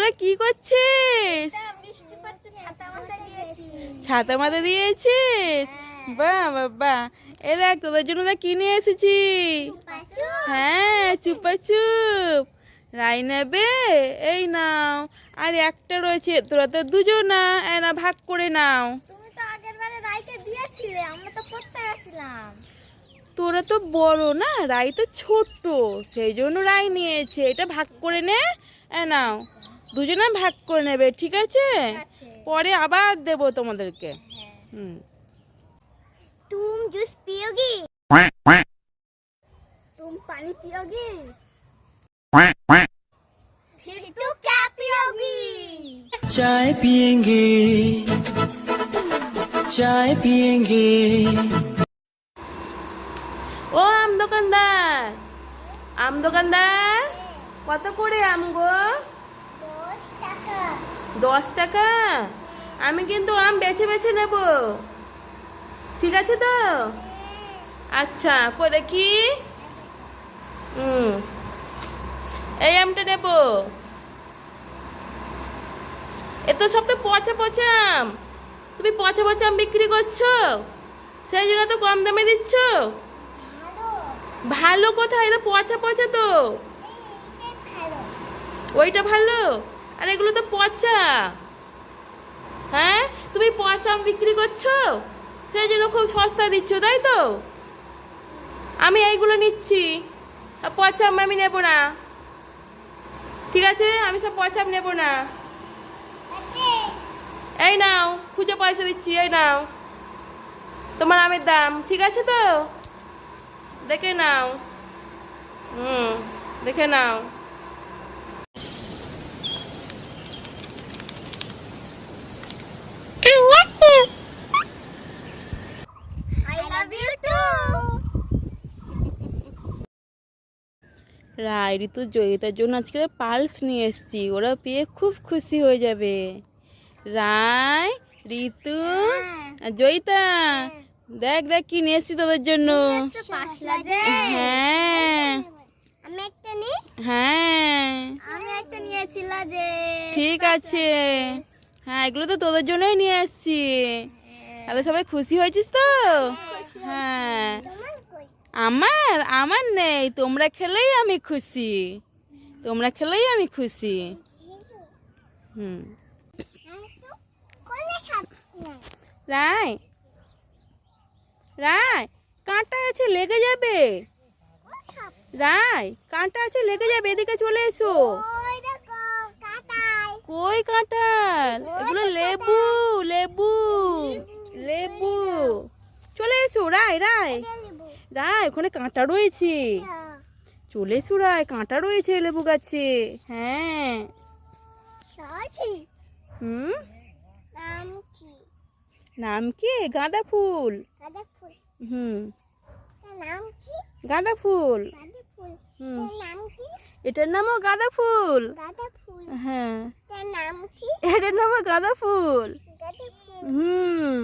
তোরা কি করছিস? ছাতা মাথা দিয়েছিস? বাহ বাহ বাহ। এ দেখ তোদের জন্য দেখ কিনে এসেছি। হ্যাঁ চুপা চুপ। রাই নেবে এই নাও। আর একটা রয়েছে তোরা তো দুজন না না ভাগ করে নাও। তোরা তো বড় না রাই তো ছোট্ট সেই জন্য রাই নিয়েছে। এটা ভাগ করে নে এ নাও। দুজনে ভাগ করে নেবে ঠিক আছে ঠিক আছে পরে আবার দেবো তোমাদেরকে হ্যাঁ হুম तुम जूस पियोगी quack quack तुम पानी पियोगी quack quack फिर तू क्या पियोगी चाय पियेंगे चाय पियेंगे ও আম দোকানদার আম দোকানদার কত করে আম গো दस टाका দশ টাকা? আমি কিন্তু আম বেছে বেছে নেব। ঠিক আছে তো? আচ্ছা কই দেখি? হুম এই আমটা নেব। এ তো সব তো পচা পচা আম। তুমি পচা পচা আম বিক্রি করছ? সেই জন্য তো কম দামে দিচ্ছ? ভালো ভালো কোথায় এটা পচা পচা তো। ওইটা ভালো? আর এগুলো তো পচা। হ্যাঁ? তুমি পচা বিক্রি করছ? সেই জন্য খুব সস্তা দিচ্ছ, তাই তো? আমি এইগুলো নিচ্ছি। পচা আম নেব না। ঠিক আছে? আমি সব পচা আম নেব না। এই নাও খুঁজে পয়সা দিচ্ছি, এই নাও। তোমার আমের দাম, ঠিক আছে তো? দেখে নাও। হুম, দেখে নাও। রায় ঋতু জয়িতার জন্য আজকে পালস নিয়ে এসেছি। ওরা পেয়ে খুব খুশি হয়ে যাবে। রায় ঋতু আর জয়িতা দেখ দেখ কি নিয়ে এসেছি তোদের জন্য। হ্যাঁ। হ্যাঁ। ঠিক আছে। হ্যাঁ এগুলো তো তোদের জন্যই নিয়ে এসেছি। তাহলে সবাই খুশি হয়েছিস তো? হ্যাঁ আমার আমার নেই, তোমরা খেলেই আমি খুশি। তোমরা খেলেই আমি খুশি। হুম। রায় রায়, কাঁটা আছে, লেগে যাবে। রায়, কাঁটা আছে, লেগে যাবে, এদিকে চলে এসো। কই কাঁঠাল এগুলো লেবু লেবু লেবু। চলে এসো, রায় রায়। রায় ওখানে কাঁটা রয়েছে। চলে এসো রায় কাঁটা রয়েছে লেবু গাছে। হ্যাঁ। হুম? নাম কি? গাঁদা ফুল। হুম। গাঁদা ফুল। হুম। এটার নামও গাঁদা ফুল। হ্যাঁ। এটার নামও গাঁদা ফুল। হুম।